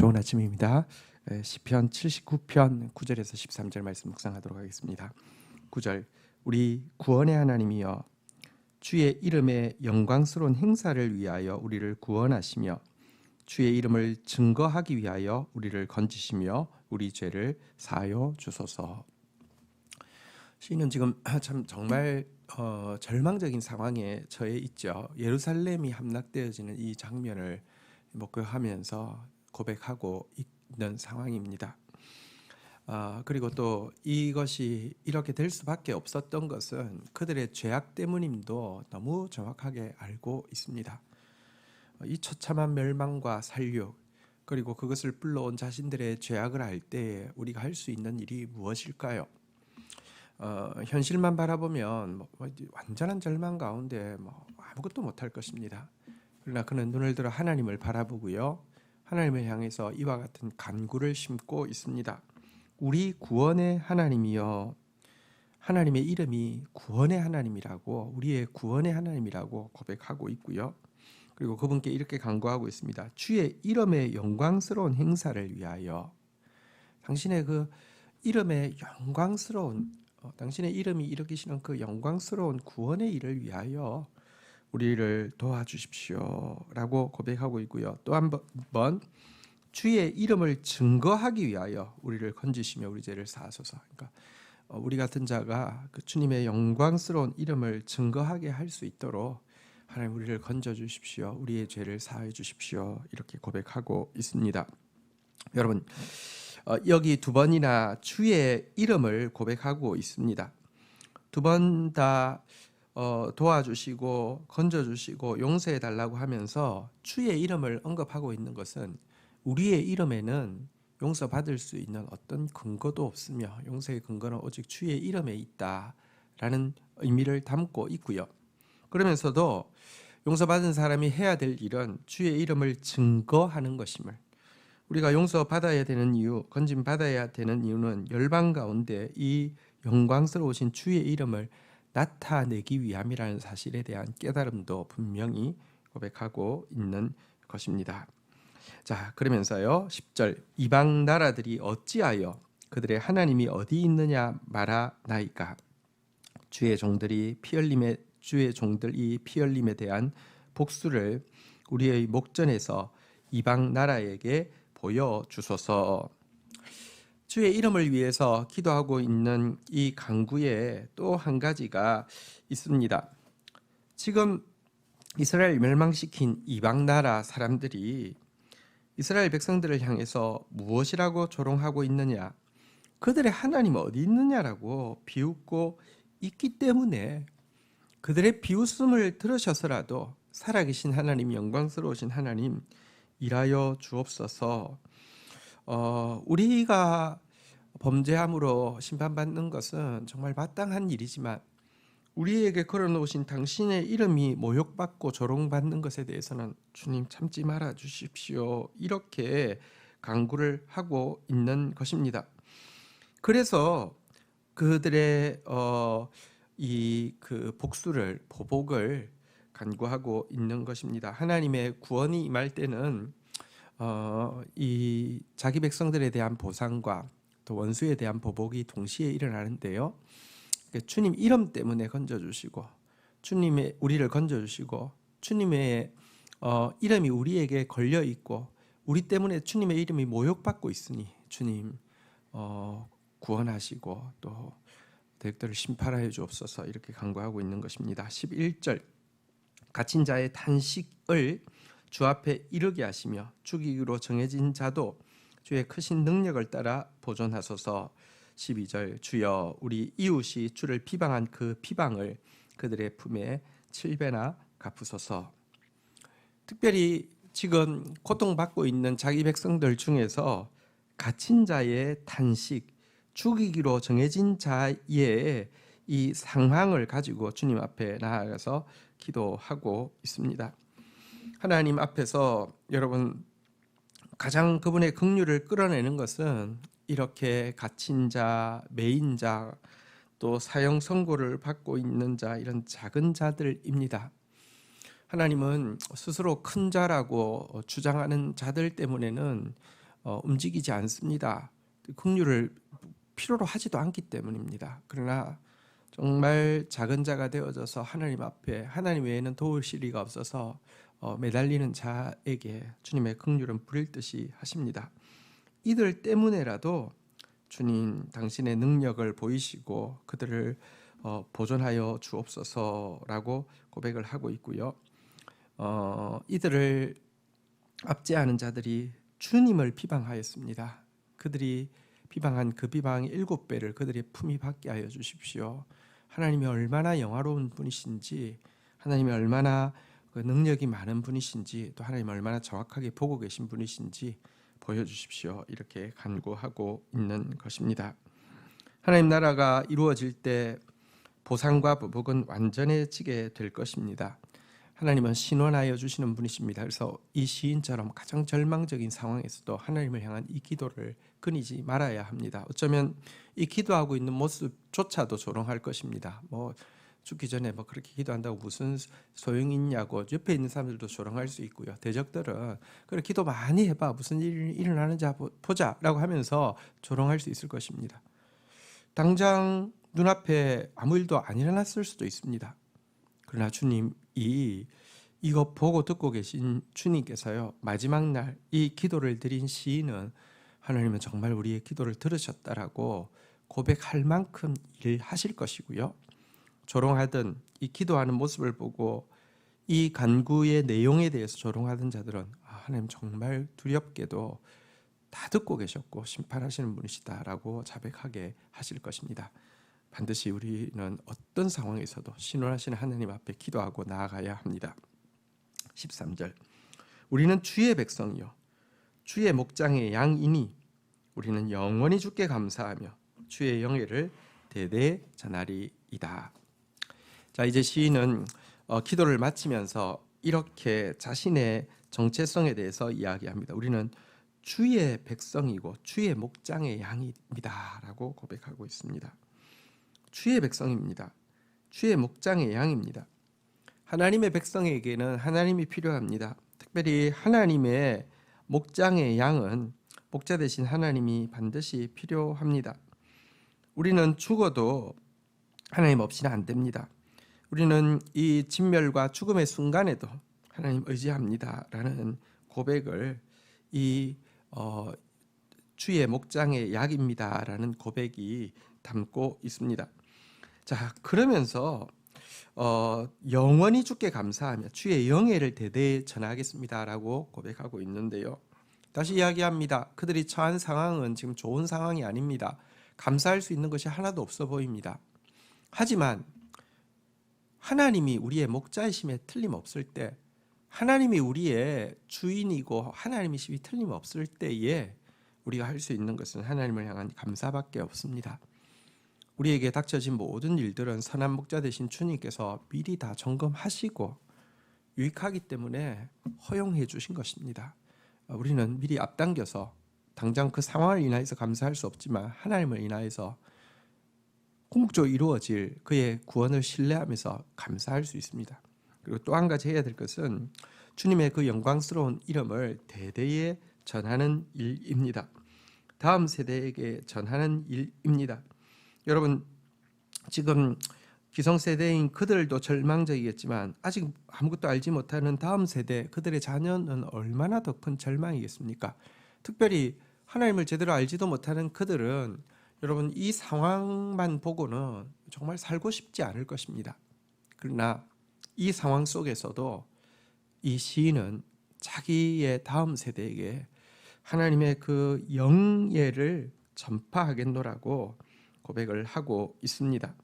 좋은 아침입니다. 에, 시편 79편 9절에서 13절 말씀 묵상하도록 하겠습니다. 9절 우리 구원의 하나님이여 주의 이름의 영광스러운 행사를 위하여 우리를 구원하시며 주의 이름을 증거하기 위하여 우리를 건지시며 우리 죄를 사하여 주소서. 시인은 지금 참 정말 어, 절망적인 상황에 처해 있죠. 예루살렘이 함락되어지는 이 장면을 목격하면서 고백하고 있는 상황입니다. 아, 그리고 또 이것이 이렇게 될 수밖에 없었던 것은 그들의 죄악 때문임도 너무 정확하게 알고 있습니다. 이 처참한 멸망과 살육 그리고 그것을 불러온 자신들의 죄악을 알때 우리가 할 수 있는 일이 무엇일까요? 어, 현실만 바라보면 뭐, 뭐 완전한 절망 가운데 뭐 아무것도 못할 것입니다. 그러나 그는 눈을 들어 하나님을 바라보고요. 하나님을 향해서 이와 같은 간구를 심고 있습니다. 우리 구원의 하나님이여 하나님의 이름이 구원의 하나님이라고 우리의 구원의 하나님이라고 고백하고 있고요. 그리고 그분께 이렇게 간구하고 있습니다. 주의 이름의 영광스러운 행사를 위하여 당신의 그 이름의 영광스러운 어, 당신의 이름이 일으키시는 그 영광스러운 구원의 일을 위하여 우리를 도와주십시오라고 고백하고 있고요. 또 한 번 주의 이름을 증거하기 위하여 우리를 건지시며 우리 죄를 사하소서. 그러니까 어, 우리 같은 자가 그 주님의 영광스러운 이름을 증거하게 할 수 있도록 하나님 우리를 건져 주십시오. 우리의 죄를 사해 주십시오. 이렇게 고백하고 있습니다. 여러분 어, 여기 두 번이나 주의 이름을 고백하고 있습니다. 두 번 다 어, 도와주시고 건져주시고 용서해 달라고 하면서 주의 이름을 언급하고 있는 것은 우리의 이름에는 용서받을 수 있는 어떤 근거도 없으며 용서의 근거는 오직 주의 이름에 있다라는 의미를 담고 있고요. 그러면서도 용서받은 사람이 해야 될 일은 주의 이름을 증거하는 것임을 우리가 용서받아야 되는 이유, 건진 받아야 되는 이유는 열방 가운데 이 영광스러우신 주의 이름을 나타내기 위함이라는 사실에 대한 깨달음도 분명히 고백하고 있는 것입니다. 자, 그러면서요. 10절 이방 나라들이 어찌하여 그들의 하나님이 어디 있느냐 말하나이까 주의 종들이 피 흘림에 주의 종들이 피 흘림에 대한 복수를 우리의 목전에서 이방 나라에게 보여 주소서. 주의 이름을 위해서 기도하고 있는 이 강구에 또 한 가지가 있습니다. 지금 이스라엘 멸망시킨 이방 나라 사람들이 이스라엘 백성들을 향해서 무엇이라고 조롱하고 있느냐? 그들의 하나님 어디 있느냐라고 비웃고 있기 때문에 그들의 비웃음을 들으셔서라도 살아계신 하나님, 영광스러우신 하나님, 일하여 주옵소서. 어, 우리가 범죄함으로 심판받는 것은 정말 마땅한 일이지만 우리에게 걸어놓으신 당신의 이름이 모욕받고 조롱받는 것에 대해서는 주님 참지 말아 주십시오. 이렇게 강구를 하고 있는 것입니다. 그래서 그들의 어, 이 그 복수를 보복을 간구하고 있는 것입니다. 하나님의 구원이 임할 때는 어, 이 자기 백성들에 대한 보상과 또 원수에 대한 보복이 동시에 일어나는데요. 그러니까 주님 이름 때문에 건져 주시고 주님의 우리를 건져 주시고 주님의 어, 이름이 우리에게 걸려 있고 우리 때문에 주님의 이름이 모욕받고 있으니 주님 어, 구원하시고 또 대적들을 심판하여 주옵소서 이렇게 간구하고 있는 것입니다. 11절 갇힌 자의 탄식을 주 앞에 이르게 하시며 죽이기로 정해진 자도 주의 크신 능력을 따라 보존하소서 12절 주여 우리 이웃이 주를 비방한 그 비방을 그들의 품에 7배나 갚으소서 특별히 지금 고통받고 있는 자기 백성들 중에서 갇힌 자의 탄식 죽이기로 정해진 자의 이 상황을 가지고 주님 앞에 나아가서 기도하고 있습니다. 하나님 앞에서 여러분 가장 그분의 긍휼을 끌어내는 것은 이렇게 갇힌 자, 매인 자, 또 사형 선고를 받고 있는 자 이런 작은 자들입니다. 하나님은 스스로 큰 자라고 주장하는 자들 때문에는 어, 움직이지 않습니다. 긍휼을 필요로 하지도 않기 때문입니다. 그러나 정말 작은 자가 되어져서 하나님 앞에 하나님 외에는 도우실 리가 없어서 어, 매달리는 자에게 주님의 긍휼은 부릴 듯이 하십니다. 이들 때문에라도 주님 당신의 능력을 보이시고 그들을 어, 보존하여 주옵소서라고 고백을 하고 있고요. 어, 이들을 압제하는 자들이 주님을 비방하였습니다. 그들이 비방한 그 비방의 일곱 배를 그들의 품이 받게 하여 주십시오. 하나님이 얼마나 영화로운 분이신지, 하나님이 얼마나 그 능력이 많은 분이신지, 또 하나님 얼마나 정확하게 보고 계신 분이신지 보여주십시오. 이렇게 간구하고 있는 것입니다. 하나님 나라가 이루어질 때 보상과 보복은 완전해지게 될 것입니다. 하나님은 신원하여 주시는 분이십니다. 그래서 이 시인처럼 가장 절망적인 상황에서도 하나님을 향한 이 기도를 끊이지 말아야 합니다. 어쩌면 이 기도하고 있는 모습조차도 조롱할 것입니다. 뭐 죽기 전에 뭐 그렇게 기도한다고 무슨 소용이 있냐고 옆에 있는 사람들도 조롱할 수 있고요. 대적들은 그래 기도 많이 해봐 무슨 일이 일어나는지 보자라고 하면서 조롱할 수 있을 것입니다. 당장 눈앞에 아무 일도 안 일어났을 수도 있습니다. 그러나 주님이 이거 보고 듣고 계신 주님께서요 마지막 날 이 기도를 드린 시인은 하나님은 정말 우리의 기도를 들으셨다라고 고백할 만큼 일하실 것이고요 조롱하던 이 기도하는 모습을 보고 이 간구의 내용에 대해서 조롱하던 자들은 아, 하나님 정말 두렵게도 다 듣고 계셨고 심판하시는 분이시다라고 자백하게 하실 것입니다. 반드시 우리는 어떤 상황에서도 신원하시는 하나님 앞에 기도하고 나아가야 합니다. 13절 우리는 주의 백성이요 주의 목장의 양이니 우리는 영원히 주께 감사하며 주의 영예를 대대 전하리이다. 자 이제 시인은 어, 기도를 마치면서 이렇게 자신의 정체성에 대해서 이야기합니다. 우리는 주의 백성이고 주의 목장의 양입니다라고 고백하고 있습니다. 주의 백성입니다. 주의 목장의 양입니다. 하나님의 백성에게는 하나님이 필요합니다. 특별히 하나님의 목장의 양은 목자 대신 하나님이 반드시 필요합니다. 우리는 죽어도 하나님 없이는 안 됩니다. 우리는 이 진멸과 죽음의 순간에도 하나님 의지합니다라는 고백을 이 어, 주의 목장의 약입니다라는 고백이 담고 있습니다. 자 그러면서 어, 영원히 주께 감사하며 주의 영예를 대대히 전하겠습니다라고 고백하고 있는데요. 다시 이야기합니다. 그들이 처한 상황은 지금 좋은 상황이 아닙니다. 감사할 수 있는 것이 하나도 없어 보입니다. 하지만 하나님이 우리의 목자이심에 틀림없을 때 하나님이 우리의 주인이고 하나님이심이 틀림없을 때에 우리가 할 수 있는 것은 하나님을 향한 감사밖에 없습니다. 우리에게 닥쳐진 모든 일들은 선한 목자 되신 주님께서 미리 다 점검하시고 유익하기 때문에 허용해 주신 것입니다. 우리는 미리 앞당겨서 당장 그 상황을 인하여서 감사할 수 없지만 하나님을 인하여서 궁극적으로 이루어질 그의 구원을 신뢰하면서 감사할 수 있습니다. 그리고 또 한 가지 해야 될 것은 주님의 그 영광스러운 이름을 대대에 전하는 일입니다. 다음 세대에게 전하는 일입니다. 여러분 지금 기성세대인 그들도 절망적이겠지만 아직 아무것도 알지 못하는 다음 세대 그들의 자녀는 얼마나 더 큰 절망이겠습니까? 특별히 하나님을 제대로 알지도 못하는 그들은 여러분 이 상황만 보고는 정말 살고 싶지 않을 것입니다. 그러나 이 상황 속에서도 이 시인은 자기의 다음 세대에게 하나님의 그 영예를 전파하겠노라고 고백을 하고 있습니다.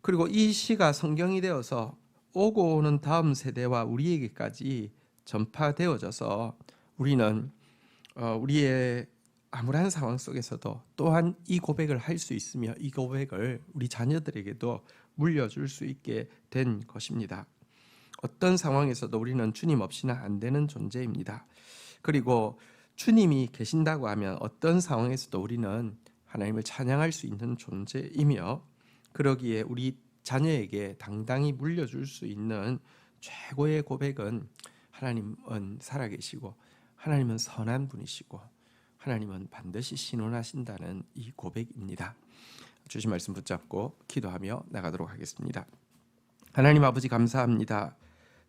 그리고 이 시가 성경이 되어서 오고 오는 다음 세대와 우리에게까지 전파되어져서 우리는 어, 우리의 암울한 상황 속에서도 또한 이 고백을 할 수 있으며 이 고백을 우리 자녀들에게도 물려줄 수 있게 된 것입니다. 어떤 상황에서도 우리는 주님 없이는 안 되는 존재입니다. 그리고 주님이 계신다고 하면 어떤 상황에서도 우리는 하나님을 찬양할 수 있는 존재이며 그러기에 우리 자녀에게 당당히 물려줄 수 있는 최고의 고백은 하나님은 살아계시고 하나님은 선한 분이시고 하나님은 반드시 신원하신다는 이 고백입니다. 주신 말씀 붙잡고 기도하며 나가도록 하겠습니다. 하나님 아버지 감사합니다.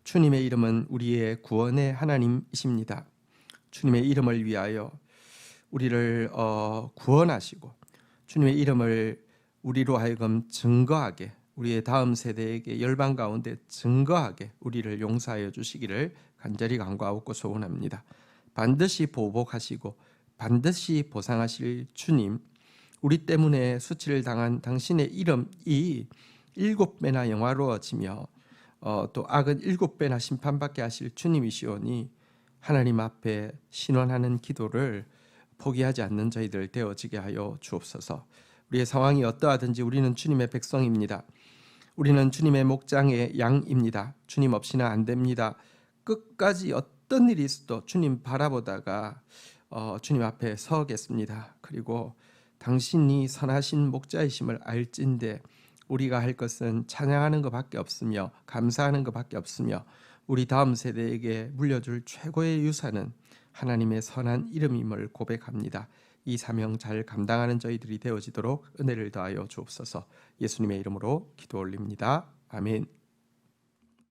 주님의 이름은 우리의 구원의 하나님이십니다. 주님의 이름을 위하여 우리를 어, 구원하시고 주님의 이름을 우리로 하여금 증거하게 우리의 다음 세대에게 열방 가운데 증거하게 우리를 용서하여 주시기를 간절히 간구하고 소원합니다. 반드시 보복하시고 반드시 보상하실 주님 우리 때문에 수치를 당한 당신의 이름이 일곱 배나 영화로워지며 어, 또 악은 일곱 배나 심판받게 하실 주님이시오니 하나님 앞에 신원하는 기도를 포기하지 않는 저희들 되어지게 하여 주옵소서. 우리의 상황이 어떠하든지 우리는 주님의 백성입니다. 우리는 주님의 목장의 양입니다. 주님 없이는 안 됩니다. 끝까지 어떤 일이 있어도 주님 바라보다가 어, 주님 앞에 서겠습니다. 그리고 당신이 선하신 목자이심을 알진데 우리가 할 것은 찬양하는 것밖에 없으며 감사하는 것밖에 없으며 우리 다음 세대에게 물려줄 최고의 유산은 하나님의 선한 이름임을 고백합니다. 이 사명 잘 감당하는 저희들이 되어지도록 은혜를 더하여 주옵소서. 예수님의 이름으로 기도 올립니다. 아멘.